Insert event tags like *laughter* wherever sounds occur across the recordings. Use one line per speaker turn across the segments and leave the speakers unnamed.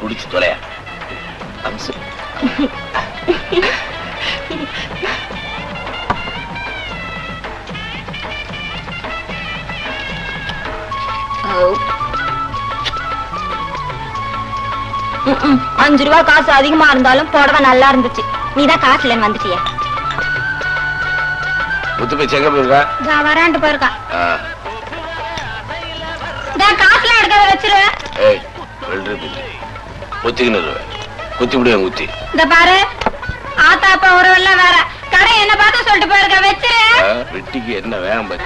குடிச்சு தொலையா.
அஞ்சு ரூபா காசு அதிகமா இருந்தாலும் புடவை நல்லா இருந்துச்சு. நீதான் காசுல வந்துட்டிய.
முத்து பேச்சு எங்க போயிருக்கா.
வராண்டு போயிருக்கா காசுல எடுக்க வச்சிரு
ஏய் வெள்ளரி பிஞ்சு குத்திக்கின்னு இருவேன். குத்தி முடியும் குத்தி.
இந்த பாரு ஆத்தா அப்பா உறவெல்லாம் வேற. கடை என்ன பார்த்து சொல்லிட்டு போயிருக்க வச்சிரு.
ஆ, வெட்டிக்கு என்ன வேகம் பாரு.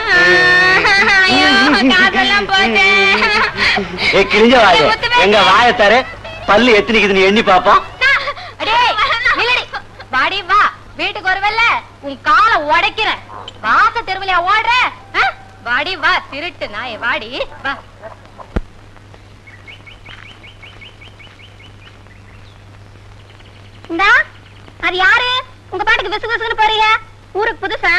ஐயோ காசெல்லாம் போச்சு.
ஏ கிழிஞ்ச வாய.
முத்துவேலு.
எங்க வாய தர. பல்லு எத்தனைக்குதுன்னு எண்ணி பாப்போம்.
வாடி வா. வீட்டுக்கு வருவல்ல உன் காலை உடைக்கிறேன். வாச தெருவிலையா ஓடுற? வாடி வா. திருட்டு நாய வாடி வா. இந்தா அது யாரு? உங்க பாட்டுக்கு விசு விசுன்னு போறீங்க. ஊருக்கு புதுசா?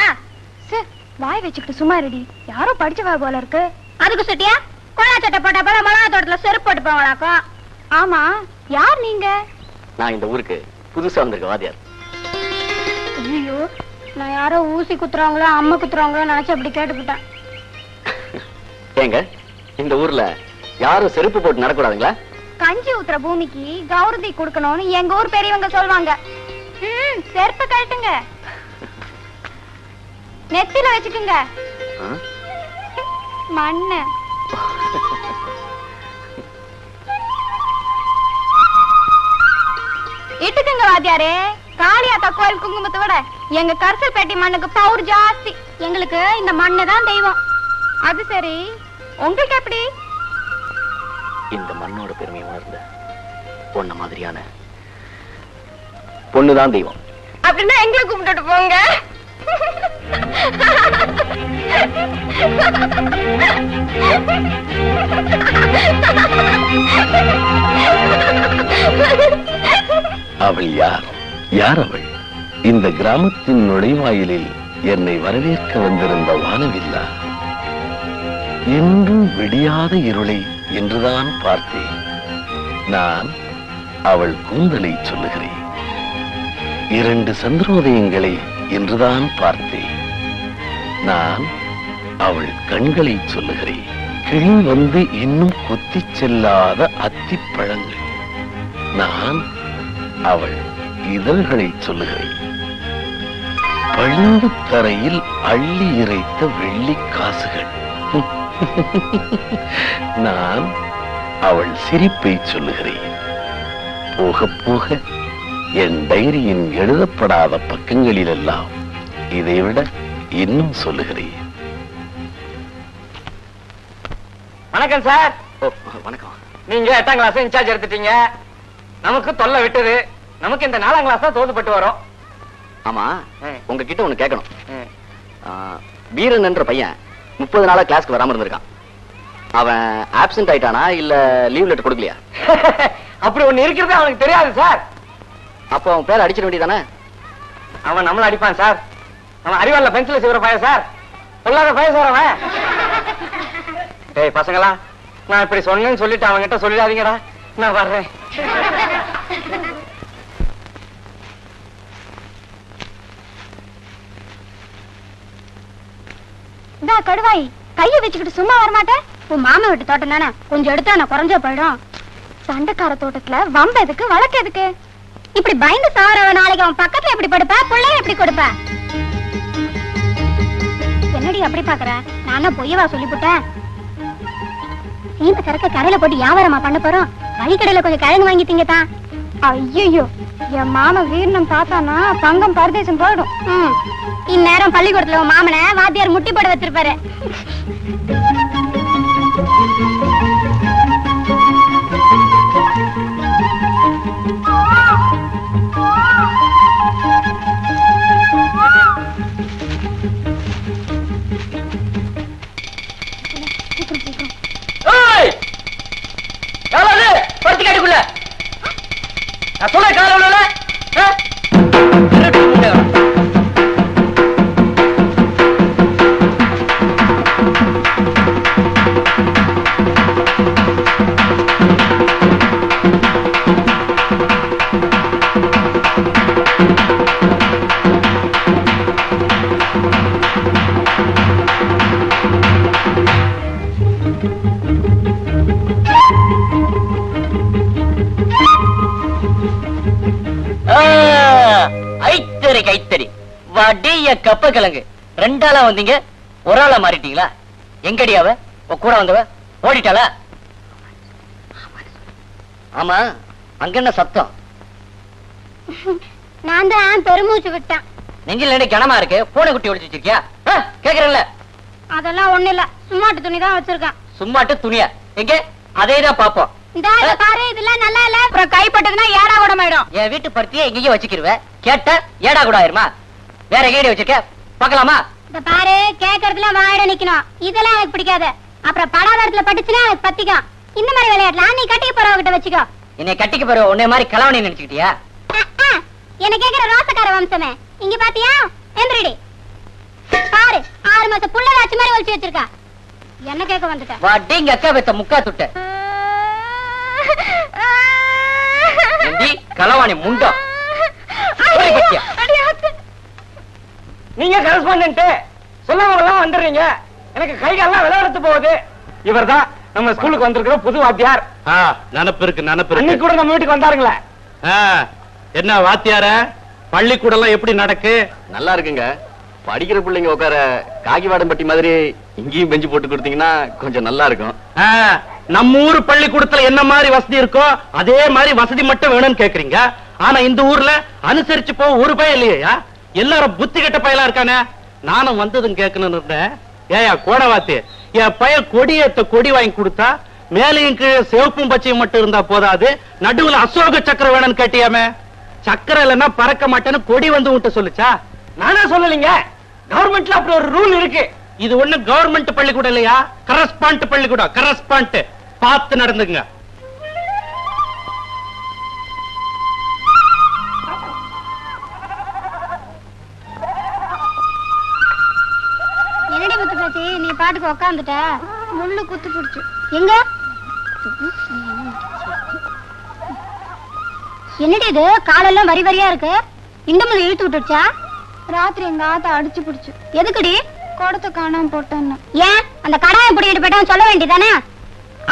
வாய் வச்சுக்கிட்டு சும்மா ரெடி யாரோ படிச்சவா போல இருக்கு. அதுக்கு சுட்டியா? கோலா சட்டை போட்ட போல மிளகா தோட்டத்துல செருப்பு போட்டு போங்களாக்கும் ஆமா யார் நீங்க?
நான் இந்த ஊருக்கு புதுசா வந்திருக்க வாத்தியார்.
ஐயோ நான் யாரோ ஊசி குத்துறாங்களோ அம்மா குத்துறாங்களோ நினைச்சு அப்படி கேட்டுக்கிட்டேன்
ஏங்க இந்த ஊர்ல யாரும் செருப்பு போட்டு நடக்கூடாதுங்களா?
கஞ்சி ஊத்துற பூமிக்கு கௌரதி கொடுக்கணும்னு எங்க ஊர் பெரியவங்க சொல்லுவாங்க ம் செருப்பு கழட்டுங்க. நெத்தில வச்சுக்குங்க? மண்ணு. இட்டுக்குங்க வாத்தியாரே. காளியாத்தா கோயில் குங்குமத்தை விட எங்க கரிசல் பேட்டி மண்ணுக்கு பவுர் ஜாஸ்தி. எங்களுக்கு இந்த மண்ணு தான் தெய்வம். அது சரி. உங்களுக்கு எப்படி?
இந்த மண்ணோட பெருமையை உணர்ந்த பொண்ண மாதிரியான பொண்ணுதான் தெய்வம்.
அப்படின்னா எங்களை கும்பிட்டுட்டு போங்க.
அவள் யார்? யார் அவள்? இந்த கிராமத்தின் நுழைவாயிலில் என்னை வரவேற்க வந்திருந்த வானவில்லா. என்றும் விடியாத இருளை என்றுதான் பார்த்தேன். நான் அவள் கூந்தலை சொல்லுகிறேன். இரண்டு சந்திரோதயங்களை என்றுதான் பார்த்தேன். நான் அவள் கண்களை சொல்லுகிறேன். கிளி வந்து இன்னும் கொத்திச் செல்லாத அத்திப்பழங்கள் நான் அவள் இதழ்களை சொல்லுகிறேன். பழுந்து தரையில் அள்ளி இறைத்த வெள்ளி காசுகள். *laughs* நான் அவள் சிரிப்பை சொல்லுகிறேன். போக போக என் டைரியின் எழுதப்படாத பக்கங்களிலெல்லாம் இதைவிட இன்னும் சொல்லுகிறேன்.
வணக்கம் சார்.
ஓ வணக்கம்.
நீங்க எட்டாம் கிளாஸ் இன்சார்ஜ் எடுத்துட்டீங்க. நமக்கு தொல்லை விட்டது. நமக்கு இந்த நாலாம் கிளாஸ் தான் தோதுப்பட்டு வரும்.
ஆமா. உங்ககிட்ட ஒண்ணு கேட்கணும். வீரன் என்ற பையன் முப்பது நாளா கிளாஸ்க்கு வராம இருந்திருக்கான். அவன் ஆப்சென்ட் ஆயிட்டானா இல்ல லீவ் லெட்டர் கொடுக்கலையா? *laughs*
அப்படி ஒண்ணு இருக்கிறது அவனுக்கு தெரியாது சார்
அப்போ அவன் பேர் அடிச்சிட வேண்டியதானே?
அவன் நம்மள அடிப்பான் சார் அவன் அறிவாளில பென்சில் செய்வற பையன் சார் சொல்லாத பையன் சார் அவன். *laughs* டேய் பசங்களா நான் இப்படி சொன்னேன்னு சொல்லிட்டு அவன்கிட்ட சொல்லிடாதீங்கடா. நான் வர்றேன்
இந்தா கடுவாய். கைய வச்சுக்கிட்டு சும்மா வரமாட்டேன் உன் மாமா வீட்டு தோட்டம் தானே? கொஞ்சம் எடுத்தா நான் குறைஞ்ச போயிடும். சண்டைக்கார தோட்டத்துல வம்ப எதுக்கு வழக்கு எதுக்கு? இப்படி பயந்து சாவரவ நாளைக்கு அவன் பக்கத்துல எப்படி படுப்ப? பிள்ளைய எப்படி கொடுப்ப? என்னடி அப்படி பாக்குற? நான் பொய்யவா சொல்லிவிட்டேன் சீந்த சரக்க கரையில போட்டு வியாபாரமா பண்ண போறோம். வழிக்கடையில கொஞ்சம் கிழங்கு வாங்கி திங்கத்தான் ஐயோ என் மாமன் வீரனம் பார்த்தானா தங்கம் பரதேசம் போயிடும். இந்நேரம் பள்ளிக்கூடத்துல மாமனை வாத்தியார் முட்டி போட வச்சிருப்பாரு.
கைத்தறி. வடிய கப்ப கிழங்கு. ரெண்டாளா வந்தீங்க ஒரு ஆளா மாறிட்டீங்களா? எங்கடி அவ? கூட வந்தவ? ஓடிட்டாளா? ஆமா அங்க என்ன சத்தம்? *laughs*
நான் தான் பெருமூச்சு விட்டேன்.
நெஞ்சில் நடி கனமா இருக்கு பூனை குட்டி ஒளிச்சு வச்சிருக்கியா கேக்குறேன்ல.
அதெல்லாம் ஒண்ணு இல்ல சும்மாட்டு துணி தான் வச்சிருக்கேன்.
சும்மாட்டு துணியா? எங்க? அதே தான் பாப்போம்
இதெல்லாம் நல்லா இல்ல. அப்புறம் கைப்பட்டதுன்னா ஏடா குடமாயிடும்
என் வீட்டு பருத்தியை எங்கேயும் வச்சுக்கிருவ. கேட்ட ஏடா கூட ஆயிருமா வேற எங்கேயும் வச்சிருக்க?
இந்த பாரு கேக்குறதுல வாயிட நிக்கணும். இதெல்லாம் எனக்கு பிடிக்காது. அப்புறம் படாதாரத்துல பட்டுச்சுன்னா எனக்கு பத்திக்கும். இந்த மாதிரி விளையாடலாம் நீ கட்டிக்க போறவகிட்ட வச்சுக்கோ.
என்னை கட்டிக்க போற உன்னை மாதிரி கலவணி நினைச்சுக்கிட்டியா?
அஹ், அஹ். என்ன கேக்குற ரோசக்கார வம்சமே. இங்க பாத்தியா? எந்திரடி. பாரு ஆறு மாசம் புள்ள வாட்சி மாதிரி ஒழிச்சு வச்சிருக்கா. என்ன கேட்க வந்துட்ட?
வாட்டி இங்க அக்கா பெத்த முக்கா துட்ட. ஏண்டி கலவாணி முண்டம்?
நீங்க கரஸ்பாண்டன்ட் சொல்லவங்கலாம் வந்துடுறீங்க. எனக்கு கை காலெல்லாம் விளையாடுத்து போகுது. இவர்தான் நம்ம ஸ்கூலுக்கு வந்திருக்கிற புது வாத்தியார்.
நினப்பு இருக்கு நினப்பு இருக்கு.
கூட நம்ம வீட்டுக்கு வந்தாருங்களே.
என்ன வாத்தியார? பள்ளிக்கூடம் எல்லாம் எப்படி நடக்கு?
நல்லா இருக்குங்க. படிக்கிற பிள்ளைங்க உட்கார காகிவாடம்பட்டி மாதிரி இங்கேயும் பெஞ்சு போட்டு கொடுத்தீங்கன்னா கொஞ்சம் நல்லா இருக்கும்.
நம்ம ஊர் பள்ளிக்கூடத்துல என்ன மாதிரி வசதி இருக்கோ அதே மாதிரி வசதி மட்டும் வேணும்னு கேக்குறீங்க. ஆனா இந்த ஊர்ல அனுசரிச்சு போக ஒரு பயம் இல்லையா எல்லாரும் புத்தி கெட்ட பயலா இருக்கானே? நானும் வந்ததும் கேட்கணும்னு இருந்தேன். ஏயா கோடவாத்தி என் பையன் கொடியேத்த கொடி வாங்கி கொடுத்தா மேலையும் கீழே சிவப்பும் பச்சையும் மட்டும் இருந்தா போதாது. நடுவுல அசோக சக்கரம் வேணும்னு கேட்டியாமே? சக்கரம் இல்லைன்னா பறக்க மாட்டேன்னு கொடி வந்து உன்ட்ட சொல்லுச்சா?
நானா சொல்லலைங்க. கவர்மெண்ட்ல அப்படி ஒரு ரூல் இருக்கு.
இது ஒண்ணு கவர்மெண்ட் பள்ளிக்கூடம் இல்லையா? கரஸ்பாண்ட் பள்ளிக்கூடம். கரஸ்பாண்ட் பார்த்து நடந்துங்க
பேச்சு நீ பாட்டுக்கு உக்காந்துட்ட. முள்ளு குத்து பிடிச்சு. எங்க? என்னடி இது? காலெல்லாம் வரி வரியா இருக்கு? இந்த முள்ளு இழுத்து விட்டுடுச்சா? ராத்திரி எங்க ஆத்த அடிச்சு பிடிச்சு. எதுக்குடி? குடத்தை காணாம போட்டேன்னு. ஏன்? அந்த கடாயை பிடிக்கிட்டு போயிட்டான்னு சொல்ல வேண்டியதானே?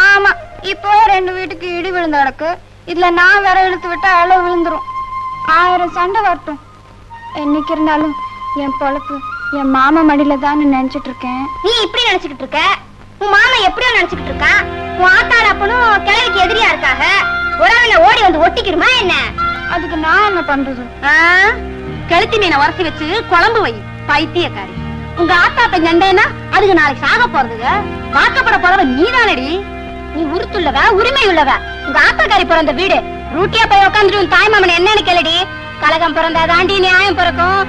ஆமா இப்போ ரெண்டு வீட்டுக்கு இடி விழுந்த கிடக்கு. இதுல நான் வேற இழுத்து விட்டா அளவு விழுந்துரும். ஆயிரம் சண்டை வரட்டும். என்னைக்கு இருந்தாலும் என் பொழப்பு என் மாமா மடியில தான் நினைச்சிட்டு இருக்கேன். நீ இப்படி நினைச்சுக்கிட்டு இருக்க? உன் மாமா எப்படியோ நினைச்சுக்கிட்டு இருக்கான். உன் ஆத்தாட அப்பனும் கிழவிக்கு எதிரியா இருக்காக. உறவுல ஓடி வந்து ஒட்டிக்கிருமா என்ன? அதுக்கு நான் என்ன பண்றது? கழுத்தி மீனை உரசி வச்சு குழம்பு வை பைத்தியக்காரி. உங்க ஆத்தா அப்ப சண்டைனா அதுக்கு நாளைக்கு சாக போறதுங்க வாக்கப்பட போறவ நீதானடி. நீ உருத்துள்ளவ உரிமை உள்ளவ உங்க ஆத்தாக்காரி பிறந்த வீடு. ரூட்டியா போய் உட்காந்துட்டு உன் தாய் மாமன் என்னன்னு கேளுடி. கலகம் பிறந்தா தாண்டி நியாயம் பிறக்கும்.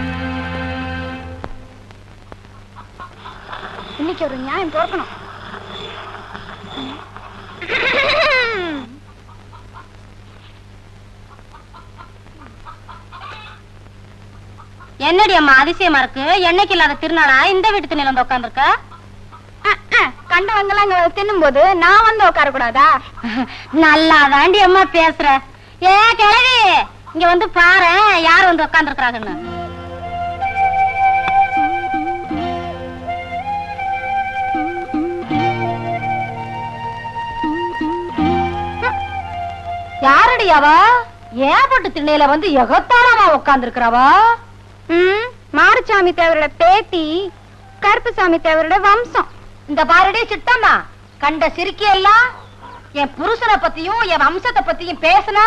இன்னைக்கு ஒரு நியாயம் பிறக்கணும். என்னடி அம்மா அதிசயமா இருக்கு? என்னைக்கு இல்லாத திருநாளா? இந்த வீட்டு திண்ணில வந்து உட்காந்துருக்க கண்டவங்க எல்லாம் தின்னும் போது நான் வந்து உட்கார கூடாதா நல்லா தாண்டி அம்மா பேசுற. ஏ கிழவி இங்க வந்து பாரு யார் வந்து உட்காந்துருக்காங்கன்னு அவ ஏப்பட்டு திண்ணையில வந்து எகத்தாரமா உட்கார்ந்துருக்கிறவா மாரசாமி தேவரோட பேத்தி கருப்புசாமி தேவரோட வம்சம். இந்த பாரடி சித்தம்மா கண்ட சிரிக்கி எல்லாம் என் புருஷனை பத்தியும் என் வம்சத்தை பத்தியும் பேசினா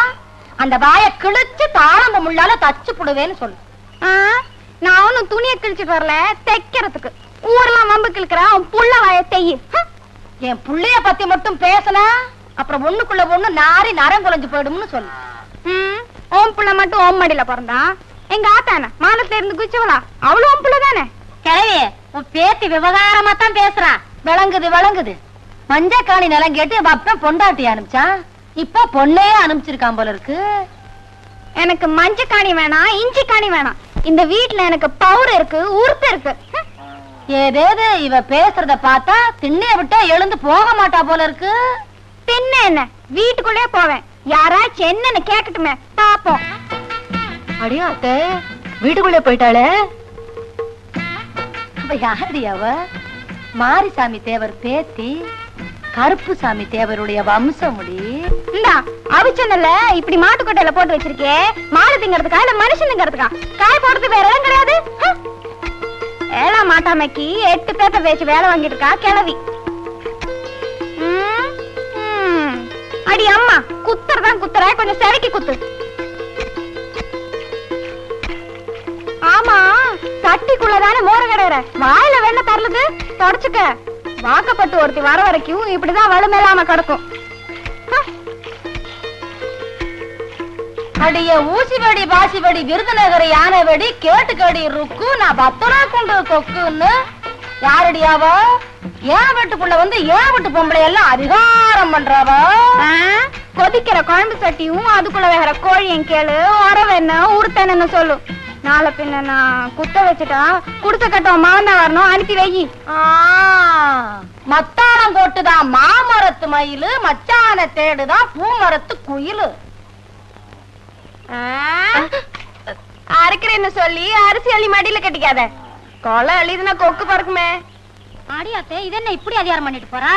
அந்த வாய கிழிச்சு தாளம்ப முள்ளால தச்சு புடுவேன்னு சொல்லு நான் ஒன்னும் துணியை கிழிச்சிட்டு வரல தைக்கிறதுக்கு. ஊரெல்லாம் வம்பு கிழக்கிற அவன் புள்ள வாய தெய்யு என் புள்ளைய பத்தி மட்டும் பேசினா அப்புறம் ஒண்ணுக்குள்ள ஒண்ணு நாரி நரம் குலைஞ்சு போயிடும்னு சொல்லு. ஓம் புள்ள மட்டும் ஓம் மடியில பிறந்தான் எங்க ஆத்தான மானத்துல இருந்து குச்சவளா அவளும் ஓம் புள்ள தானே? கிழவி உன் பேத்தி விவகாரமா தான் பேசுறா. விளங்குது விளங்குது. மஞ்ச காணி நிலம் கேட்டு அப்ப பொண்டாட்டி அனுப்பிச்சான் இப்போ பொண்ணே அனுப்பிச்சிருக்கான் போல இருக்கு. எனக்கு மஞ்ச காணி வேணாம் இஞ்சி காணி வேணாம். இந்த வீட்ல எனக்கு பவுர் இருக்கு உறுப்பு இருக்கு. ஏதேது இவ பேசுறத பார்த்தா திண்ணைய விட்டா எழுந்து போக மாட்டா போல இருக்கு. தின்ன என்ன? வீட்டுக்குள்ளே போவேன். யாராச்சும் என்னன்னு கேக்கட்டுமே பாப்போம் அடியா அத்தை வீட்டுக்குள்ளே போயிட்டாளே? யாரடி அவ? மாரிசாமி தேவர் பேத்தி
கருப்புசாமி தேவருடைய வம்சமுடி.
இந்தா அவிச்சனல்ல இப்படி மாட்டுக்கொட்டையில போட்டு வச்சிருக்கே மாடு திங்கிறதுக்கா இல்ல மனுஷன் திங்கிறதுக்கா காய் போடுறது வேற இடம் கிடையாது? ஹ! ஏழாம் மாட்டாமைக்கு எட்டு பேப்பர் வச்சு வேலை வாங்கிட்டு இருக்கா கிளவி அடி அம்மா குத்துறதான் குத்துற கொஞ்சம் செவக்கி குத்து. ஆமா தட்டிக்குள்ளதானே மோர கிடையாது வாயில வெண்ண தரலுது தொடச்சுக்க. வாக்கப்பட்டு ஒருத்தி வர வரைக்கும் இப்படிதான் வலுமேலாம கிடக்கும்.
அடிய ஊசிபடி பாசிபடி விருதுநகர் யானை வெடி கேட்டுக்கடி ருக்கு நான் பத்தரா கொண்டு கொக்குன்னு. யாரடியாவோ ஏன் வீட்டுக்குள்ள வந்து ஏன் வீட்டு பொம்பளை எல்லாம் அதிகாரம் பண்றாவா?
கொதிக்கிற குழம்பு சட்டியும் அதுக்குள்ள வேற கோழியும் கேளு உறவென்ன உருத்தன்னு சொல்லு. நாளை பின்ன நான் குத்த வச்சுட்டா குடுத்த கட்டம் மாவன் வரணும் அனுப்பி வை.
ஆ, மத்தாளம் போட்டுதான் மாமரத்து மயிலு மச்சான தேடுதான் பூமரத்து குயிலு.
அரைக்கிறேன்னு சொல்லி அரிசி அள்ளி மடியில கட்டிக்காத. கொலை அள்ளிதுன்னா கொக்கு பறக்குமே.
அடியாத்தே இது என்ன இப்படி அதிகாரம் பண்ணிட்டு போறா?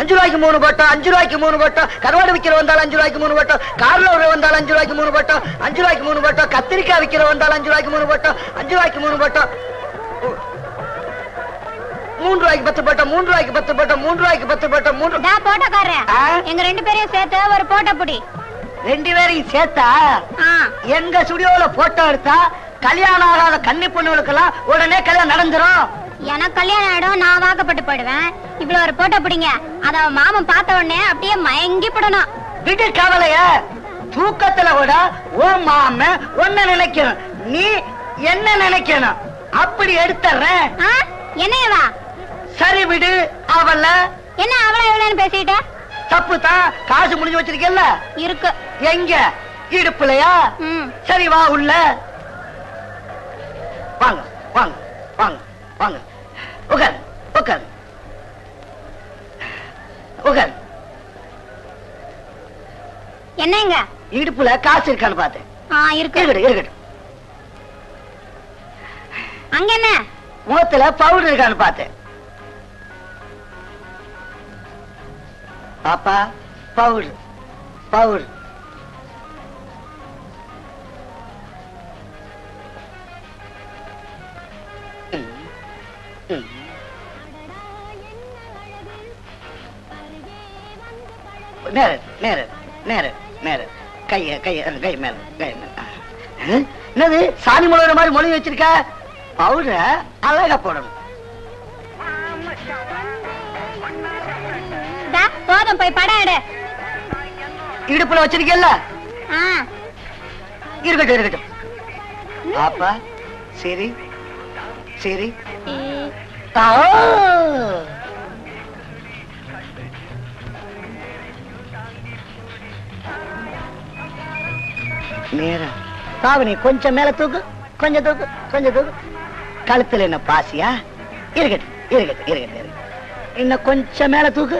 அஞ்சு ரூபாய்க்கு மூணு பட்டம் அஞ்சு ரூபாய்க்கு மூணு பட்டம் கருவாடு விற்கிற வந்தால் அஞ்சு ரூபாய்க்கு மூணு பட்டம் கார்ல ஒரு வந்தால் அஞ்சு ரூபாய்க்கு மூணு பட்டம் அஞ்சு ரூபாய்க்கு மூணு பட்டம் கத்திரிக்காய் விற்கிற வந்தால் அஞ்சு ரூபாய்க்கு மூணு பட்டம் அஞ்சு ரூபாய்க்கு மூணு பட்டம் மூணு ரூபாய்க்கு பத்து பட்டம் மூணு ரூபாய்க்கு பத்து பட்டம் மூணு ரூபாய்க்கு பத்து பட்டம் மூணு
டா போட்டோக்காரன்? எங்க ரெண்டு பேரையும் சேர்த்து ஒரு போட்டோ புடி.
ரெண்டு பேரையும் சேர்த்தா? எங்க ஸ்டுடியோல போட்டோ எடுத்தா கல்யாணம் ஆகாத கன்னி பொண்ணுகளுக்கெல்லாம் உடனே கல்யாணம் நடந்துரும்?
எனக்கு கல்யாணம் ஆயிடும் நான் வாக்கப்பட்டு போயிடுவேன். இவ்வளவு ஒரு போட்டோ பிடிங்க. அத மாமன் பார்த்த உடனே அப்படியே மயங்கி படணும்.
விடு கவலைய. தூக்கத்துல கூட ஓ மாம ஒன்ன நினைக்கணும். நீ என்ன நினைக்கணும்? அப்படி எடுத்துறேன்?
என்னையவா?
சரி விடு அவள.
என்ன அவளை எவ்வளவுன்னு பேசிட்ட
தப்பு தான் காசு முடிஞ்சு வச்சிருக்கல
இருக்கு.
எங்க? இடுப்புலையா? சரி வா உள்ள. வாங்க வாங்க வாங்க வாங்க. உட்கார் உட்கார் உட்கார்
என்னங்க?
இடுப்புல காசு இருக்கான்னு பார்த்தேன்.
ஆ இருக்கு.
இருக்கட்டும்
அங்க என்ன?
முகத்துல பவுடர் இருக்கான்னு பார்த்தேன். பாப்பா பவுடர் பவுடர் நேர நேர நேர நேர. கைய கைய கை மேல கை மேல. என்னது? சாணி முழுகிற மாதிரி மொழி வச்சிருக்க? பவுடர அழகா போடணும்.
போதும் போய் படம் எடு.
இடுப்புல வச்சிருக்கல இருக்கட்டும் இருக்கட்டும். பாப்பா சரி சரி. நேரா. பாவனி கொஞ்சம் மேல தூக்கு கொஞ்சம் தூக்கு கொஞ்சம் தூக்கு. கழுத்துல என்ன பாசியா? இருக்கட்டும் இருக்கட்டும் இருக்கட்டும். இன்னும் கொஞ்சம் மேல தூக்கு.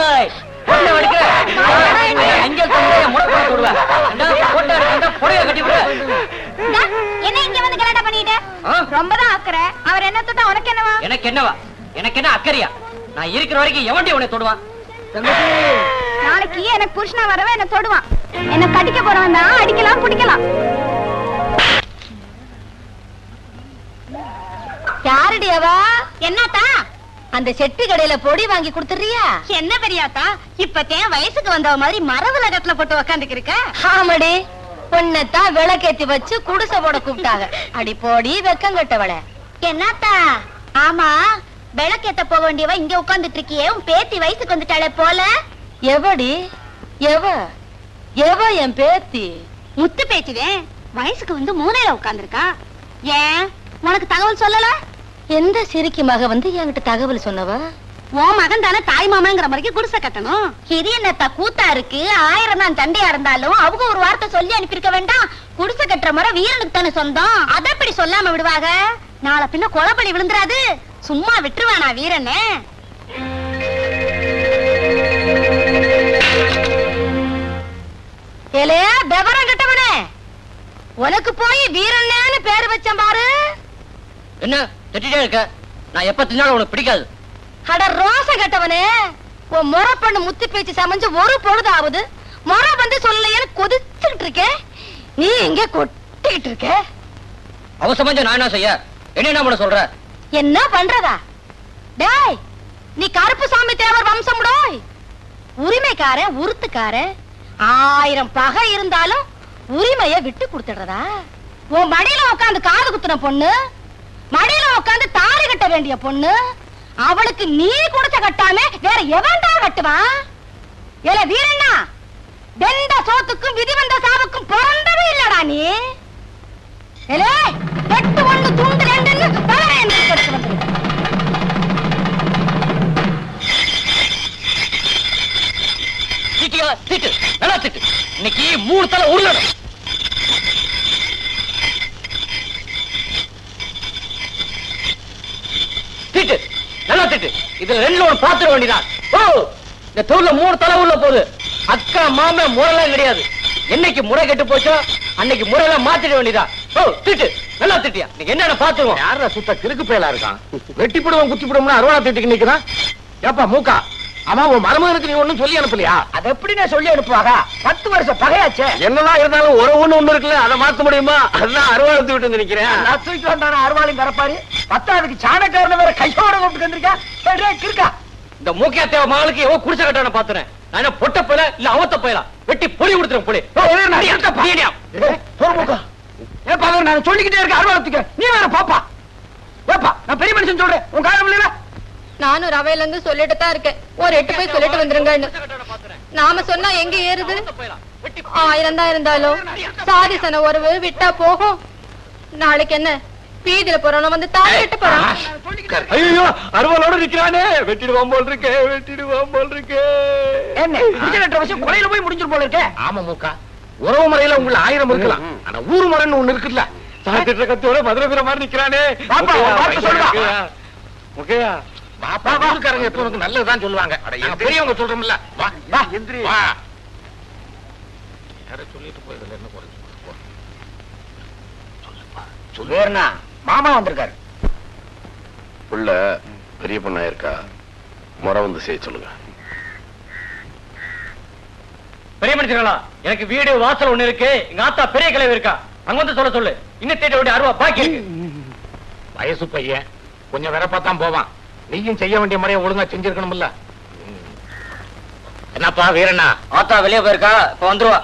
டேய், என்ன வடிக்கிற? டேய், அஞ்சல் தந்தைய முடக்கு போட்டு விடுவேன். டேய், போட்டோ எடுத்தா புடவைய கட்டி விடு.
டா, என்ன இங்க வந்து கலாட்டா பண்ணிட்ட?
ஆ?
ரொம்ப தான் அக்கறை. அவர் என்ன தொட்டா உனக்கு என்னவா?
எனக்கு என்னவா? எனக்கு என்ன அக்கறையா? நான் இருக்கிற வரைக்கும் எவன்டி உன்னை தொடுவான்.
நாளைக்கு எனக்கு புருஷனா வரவே என்ன தொடுவான். என்ன கடிக்க போறவன் தான் அடிக்கலாம் பிடிக்கலாம்.
யாரடி அவ?
என்னத்தா?
அந்த செட்டி கடையில பொடி வாங்கி கொடுத்துறியா
என்ன பெரியாத்தா இப்பத்தேன் வயசுக்கு வந்தவ மாதிரி மரவுலகத்துல போட்டு உக்காந்துக்கிருக்க?
ஆமாடி உன்னைத்தான் விளக்கேத்தி வச்சு குடிசை போட கூப்பிட்டாங்க. அடி போடி வெக்கம் கட்டவள.
என்னத்தா? ஆமா விளக்கேத்த போக வேண்டியவ இங்க உட்கார்ந்துட்டு இருக்கியே உன் பேத்தி வயசுக்கு வந்துட்டாளே போல.
எவடி? எவ? எவ என் பேத்தி?
முத்து பேச்சுதே வயசுக்கு வந்து மூலையில உட்கார்ந்துருக்கா ஏன் உனக்கு தகவல் சொல்லல?
எந்த சிரிக்கி மக வந்து என்கிட்ட தகவல் சொன்னவ?
உன் மகன் தானே தாய் மாமங்கிற மாதிரி குடிசை கட்டணும். இது என்னத்தா கூத்தா இருக்கு? ஆயிரம் தான் சண்டையா இருந்தாலும் அவங்க ஒரு வார்த்தை சொல்லி அனுப்பியிருக்க வேண்டாம். குடிசை கட்டுற முறை வீரனுக்கு தானே சொந்தம். அத எப்படி சொல்லாம விடுவாங்க நாளை பின்ன கொலப்பலி விழுந்துராது. சும்மா விட்டுருவானா வீரனே?
ஏலே விவரம் கிட்டவனே. உனக்கு போய் வீரண்ணேன்னு பேரு வச்சேன் பாரு.
என்ன? திட்டிட்டே இருக்க. நான் எப்ப தின்னாலும் உனக்கு பிடிக்காது.
அட ரோசம் கட்டவனே உன் முறை பண்ணு முத்தி பேச்சு சமைஞ்சு ஒரு பொழுது ஆகுது முறை வந்து சொல்லலையேன்னு கொதிச்சுக்கிட்டு இருக்க. நீ இங்க கொட்டிக்கிட்டு இருக்க.
அவசரமா நான் என்ன செய்ய? என்ன என்ன பண்ண சொல்ற?
என்ன பண்றதா? டேய் நீ கருப்பு சாமி தேவர் வம்சம்டோய். உரிமைக்காரன் உருத்துக்காரன். ஆயிரம் பகை இருந்தாலும் உரிமைய விட்டு கொடுத்துடுறதா? உன் மடியில உட்காந்து காது குத்துன பொண்ணு மடியில உட்காந்து தாலி கட்ட வேண்டிய பொண்ணு அவளுக்கு நீ கொடுத்த கட்டாம வேற எவன்டா கட்டுவான் ஏல வீரண்ணா வெந்த சோத்துக்கும் விதி வந்த சாவுக்கும் பிறந்தவே இல்லடா நீ. ஏலே எட்டு ஒண்ணு துண்டு ரெண்டுன்னு பலரை எந்திரிச்சு
திட்டியா திட்டு நல்லா திட்டு இன்னைக்கு மூணு தலை உருளணும் திட்டு நல்லா திட்டு இதுல ரெண்டு ஒன்று பார்த்துட வேண்டியதான் ஓ இந்த தொழில மூணு தலை உள்ள போகுது. அக்கா மாம முறைலாம் கிடையாது. என்னைக்கு முறை கெட்டு போச்சோ அன்னைக்கு முறையெல்லாம் மாத்திட வேண்டியதா ஓ திட்டு. நல்லா திட்டியா? நீங்க என்னென்ன பாத்துருவோம்
யாரா சுத்த கிறுக்கு பேலா இருக்கான்? வெட்டி போடுவோம் குத்தி போடுவோம்னா அருவாளா திட்டுக்கு நிக்கிறான் ஏப்பா மூக்கா? ஆமா உன் மருமகனுக்கு நீ ஒண்ணும் சொல்லி அனுப்பலையா?
அது எப்படி நான் சொல்லி அனுப்புவாங்க? பத்து வருஷம் பகையாச்சே.
என்னதான் இருந்தாலும் ஒரு ஒண்ணு ஒண்ணு இருக்குல்ல அதை மாத்த முடியுமா? அதுதான் அருவாளை விட்டு வந்து நிக்கிறேன்
நான் தூக்கிட்டு வந்தான அருவாளையும் கரப்பாரு பத்தாவதுக்கு சாணக்காரன வேற கையோட கூப்பிட்டு வந்திருக்கா? டேய், டேய், கிறுக்கா.
இந்த மூக்கியா தேவ மகளுக்கு எவோ குடிச்ச கட்டான பாத்துறேன் நான் பொட்ட போயில இல்ல அவத்த போயில? வெட்டி பொடி கொடுத்துறேன் பொடி.
ஏப்பா அவர் நான் சொல்லிக்கிட்டே இருக்க அருவாளத்துக்கு. நீ வேற பாப்பா. ஏப்பா நான் பெரிய மனுஷன் சொல்றேன். உன் காலம் இல்லையா
நானும் ரவையில இருந்து சொல்லிட்டு தான் இருக்கேன். ஒரு எட்டு போய் சொல்லிட்டு வந்துருங்கன்னு. நாம சொன்னா எங்க ஏறுது? ஆயிரம் தான் இருந்தாலும் சாதி சன உறவு விட்டா போகும். நாளைக்கு என்ன? வீதியில போறோம் வந்து தாலி கட்ட போறோம்
ஐயோ அருவாளோட நிக்கிறானே. வெட்டிடுவான் போல் இருக்கே வெட்டிடுவான் போல் இருக்கே.
என்ன வருஷம் கொலையில போய் முடிஞ்சிரு போல இருக்கே?
ஆமா மூக்கா. உறவு முறையில உங்களை ஆயிரம் இருக்கலாம். ஆனா ஊர் முறைன்னு ஒண்ணு இருக்குல்ல. சாத்திட்ட கத்தோட மதுரை மாதிரி நிக்கிறானே.
பாப்பா, சொல்லுடா.
முக்கையா பாப்பா ஊருக்காரங்க எப்ப உனக்கு நல்லதுதான் சொல்லுவாங்க. பெரியவங்க சொல்றோம்ல. வா வா. எந்திரி. வா. யாரை சொல்லிட்டு போயதுல என்ன குறைஞ்சு போ. சொல்லுப்பா. சொல்லு.
வேறனா மாமா வந்திருக்காரு.
புள்ள பெரிய பொண்ணா இருக்கா? முறை வந்து செய்ய சொல்லுங்க.
பெரிய மனுஷங்களா எனக்கு வீடு வாசல் ஒண்ணு இருக்கு. எங்க ஆத்தா பெரிய கிளவி இருக்கா? அங்க வந்து சொல்ல சொல்லு. இன்னும் தேட்ட வேண்டிய அருவா பாக்கி இருக்கு.
வயசு பையன். கொஞ்சம் வெறப்பாத்தான் போவான். நீயும் செய்ய வேண்டிய முறையை ஒழுங்கா செஞ்சிருக்கணும்ல. என்னப்பா வீரண்ணா?
ஆத்தா வெளியே போயிருக்கா? இப்ப வந்துருவா.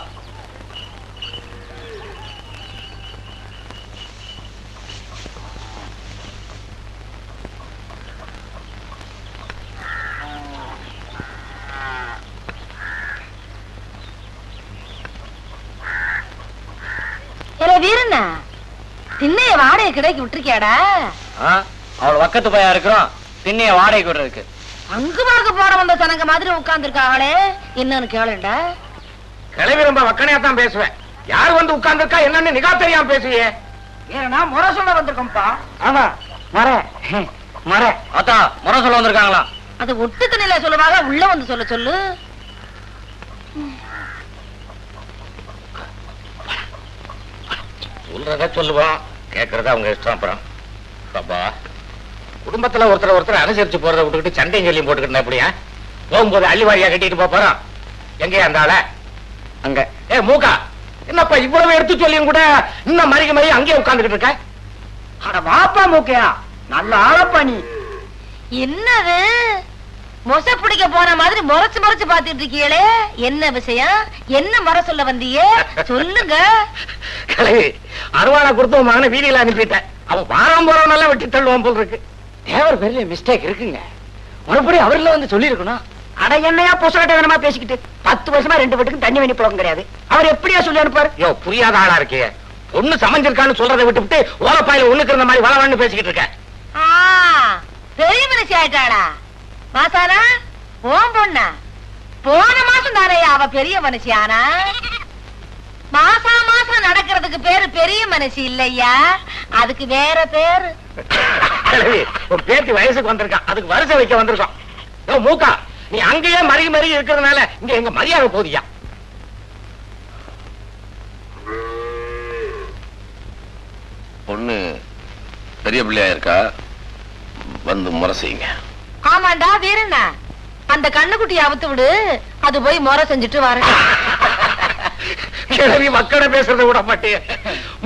ஏலே வீரண்ணா திண்ணைய வாடகை கிடைக்கு விட்டுருக்கியாடா?
அவள் வக்கத்து பையா இருக்கிறோம் திண்ணைய வாடகைக்கு விடுறதுக்கு
அங்கு பார்க்க போற வந்த சனங்க மாதிரி உட்கார்ந்துருக்காங்களே. என்னன்னு கேளுண்டா.
கிளவி ரொம்ப வக்கனையா தான் பேசுவேன். யார் வந்து உட்கார்ந்துருக்கா என்னன்னு நிகா தெரியாம பேசுவியே.
வேறனா முறை சொல்ல வந்திருக்கோம்ப்பா.
ஆமா மர மர
ஆத்தா முறை சொல்ல வந்திருக்காங்களா?
அது ஒட்டு திண்ணையில சொல்லுவாங்க உள்ள வந்து சொல்ல சொல்லு.
சொல்றத சொல்லுவோம் கேக்குறத அவங்க இஷ்டம் அப்புறம். பாப்பா குடும்பத்துல ஒருத்தர் ஒருத்தர் அனுசரிச்சு போறத விட்டுக்கிட்டு சண்டையும் சொல்லி போட்டுக்கிட்டு எப்படியா? போகும்போது அள்ளிவாரியா கட்டிட்டு போறோம். எங்கேயா அந்த ஆள? அங்க. ஏ மூக்கா என்னப்பா இவ்வளவு எடுத்து சொல்லியும் கூட இன்னும் மறிக்க மறி அங்கேயே உட்கார்ந்துகிட்டு இருக்க?
அட வாப்பா மூக்கையா. நல்ல ஆளப்பா நீ.
என்னது? மொச பிடிக்க போன மாதிரி முறைச்சு முறைச்சு பாத்துட்டு இருக்கீங்களே என்ன விஷயம்? என்ன முறை சொல்ல வந்தீங்க? சொல்லுங்க.
அருவாளை கொடுத்து உன் மகனை வீதியில அனுப்பிட்டேன். அவன் வாரம் போறவனெல்லாம் வெட்டி தள்ளுவான் போல் இருக்கு.
தேவர் பெரிய மிஸ்டேக் இருக்குங்க. மறுபடியும் அவர்ல வந்து சொல்லிருக்கணும்
அட என்னையா புசகட்ட வேணுமா பேசிக்கிட்டு? பத்து வருஷமா ரெண்டு வீட்டுக்கும் தண்ணி வேணி பழக்கம் கிடையாது. அவர் எப்படியா சொல்லி அனுப்பாரு
யோ புரியாத ஆளா இருக்கே. பொண்ணு சமைஞ்சிருக்கான்னு சொல்றதை விட்டுவிட்டு ஓலப்பாயில ஒண்ணுக்கு இருந்த மாதிரி வளவன்னு பேசிக்கிட்டு இருக்க.
ஆ, பெரிய மனுஷி ஆயிட்டாடா மாசானா ஓம் பொண்ணா? போன மாசம் தானே அவ பெரிய மனுஷி ஆனா? மனசு இல்லையா? அதுக்கு வேற பேரு.
பேத்தி வயசுக்கு வந்திருக்கான் அதுக்கு வருஷம் வைக்க வந்திருக்கான் மூக்கா நீ அங்கேயே மருகி மருகி இருக்கிறதுனால இங்க எங்க மரியாதை போதியா
பொண்ணு பெரிய பிள்ளையா இருக்கா? வந்து முறை செய்யுங்க.
ஆமாண்டா வீரண்ணா அந்த கண்ணுக்குட்டியை அவுத்து விடு. அது போய் முறை செஞ்சுட்டு வர *laughs*
மக்களை மக்கள பேசுறத விட மாட்டேன்.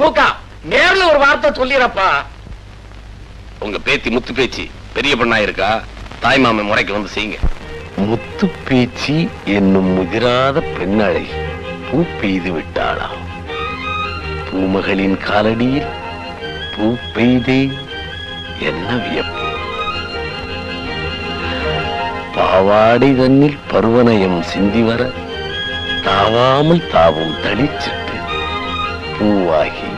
மூக்கா நேர்ல ஒரு வார்த்தை சொல்லிடப்பா
உங்க பேத்தி முத்து பேச்சி பெரிய பொண்ணா இருக்கா? தாய் மாமன் முறைக்கு வந்து செய்யுங்க. முத்து பேச்சி என்னும் முதிராத பெண்ணழகி பூ பெய்து விட்டாளா? பூமகளின் காலடியில் பூ பெய்தே என்ன வியப்பு. பாவாடை தன்னில் பருவனயம் சிந்தி வர தாவாமல் தாவும் தளிச்சிட்டு பூவாகி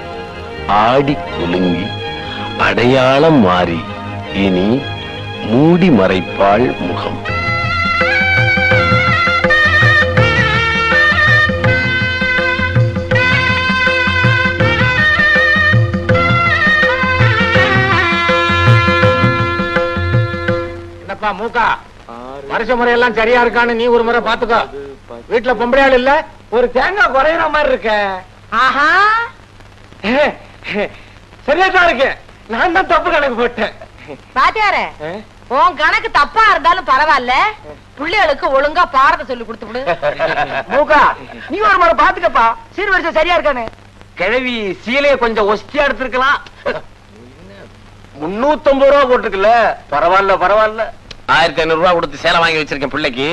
ஆடி குலுங்கி அடையாளம் மாறி இனி மூடி மறைப்பாள் முகம்.
என்னப்பா மூக்கா? வருஷ முறையெல்லாம் சரியா இருக்கான்னு நீ ஒரு முறை பாத்துக்கோ வீட்டுல பொம்பளையாள் இல்ல ஒரு தேங்காய் குறையிற மாதிரி இருக்க.
ஆஹா.
சரியா தான் இருக்கு நான் தான் தப்பு கணக்கு போட்டேன்.
பாத்தியாரே உன் கணக்கு தப்பா இருந்தாலும் பரவாயில்ல. பிள்ளைகளுக்கு ஒழுங்கா பாடத்தை சொல்லி கொடுத்து
மூக்கா நீ ஒரு முறை பாத்துக்கப்பா சீர்வரிசை சரியா இருக்கானு கிழவி சீலைய கொஞ்சம் ஒஸ்தியா எடுத்திருக்கலாம். முன்னூத்தம்பது ரூபா போட்டிருக்குல்ல. பரவாயில்ல பரவாயில்ல.
ஆயிரத்தி ஐநூறு ரூபாய் கொடுத்து சேலை வாங்கி வச்சிருக்கேன் பிள்ளைக்கு.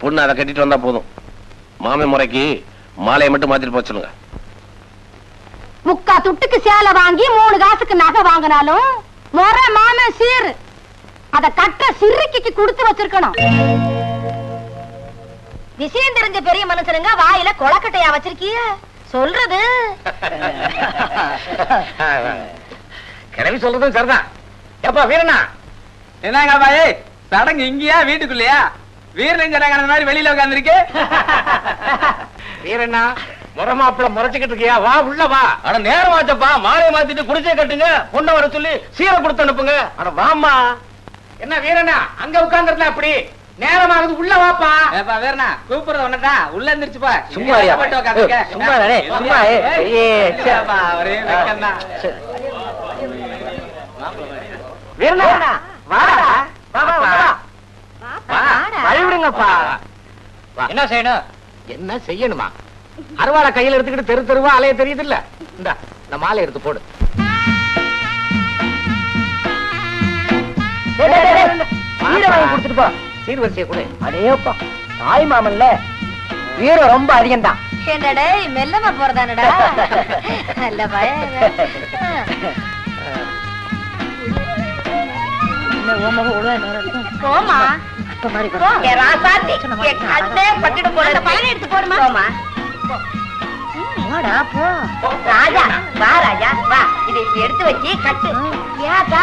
பொண்ணு அதை கட்டிட்டு வந்தா போதும். மாமன் முறைக்கு மாலையை மட்டும் மாத்திட்டு போக சொல்லுங்க.
முக்கா துட்டுக்கு சேலை வாங்கி மூணு காசுக்கு நகை வாங்கினாலும் முறை மாமன் சீர். அத கட்ட சிறுக்கிக்கு கொடுத்து வச்சிருக்கணும். விஷயம் தெரிஞ்ச பெரிய மனுஷனுங்க வாயில கொலக்கட்டையா வச்சிருக்கிய? சொல்றது?
கிழவி சொல்றதும் சரிதான். ஏப்பா வீரண்ணா?
என்னங்க பாய் சடங்கு இங்கயா வீட்டுக்குள்ளயா? வீரன் சடங்கு மாதிரி வெளியில உட்காந்துருக்கு
வீரண்ணா முறை மாப்பிள்ள முறைச்சுக்கிட்டு இருக்கியா? வா உள்ள வா.
அட நேரம் ஆச்சப்பா. மாலையை மாத்திட்டு குடிச்சே கட்டுங்க. பொண்ணை வர சொல்லி சீரை கொடுத்து அனுப்புங்க.
அட வாம்மா. என்ன வீரண்ணா அங்க உட்கார்ந்துருந்தா அப்படி? நேரமாகுது உள்ள வாப்பா.
ஏப்பா வீரனா கூப்பிடுறது ஒன்னதான் உள்ள இருந்துருச்சுப்பா
சும்மா. ஏய், சும்மா டேய், சும்மா, ஏய், ஏய், சே.
ஒரே.
வீரண்ணா வாடா. வா வா வா. வா வழி விடுங்கப்பா
என்ன செய்யணும்?
என்ன செய்யணுமா? அருவாளை கையில எடுத்துக்கிட்டு தெரு தெருவா அலைய தெரியுது இல்ல இந்த இந்த மாலை எடுத்து போடு. சீர்வரிசையை கொடு. அடேப்பா தாய் மாமன்ல வீரம் ரொம்ப அதிகம் தான்
என்னடே மெல்லமா போறதானடா? நல்ல பயம். போமா பட்டுட்டு இருக்கு. போமா. ராஜா வா ராஜா வா இதை எடுத்து வச்சு கட்டு ஏக்கா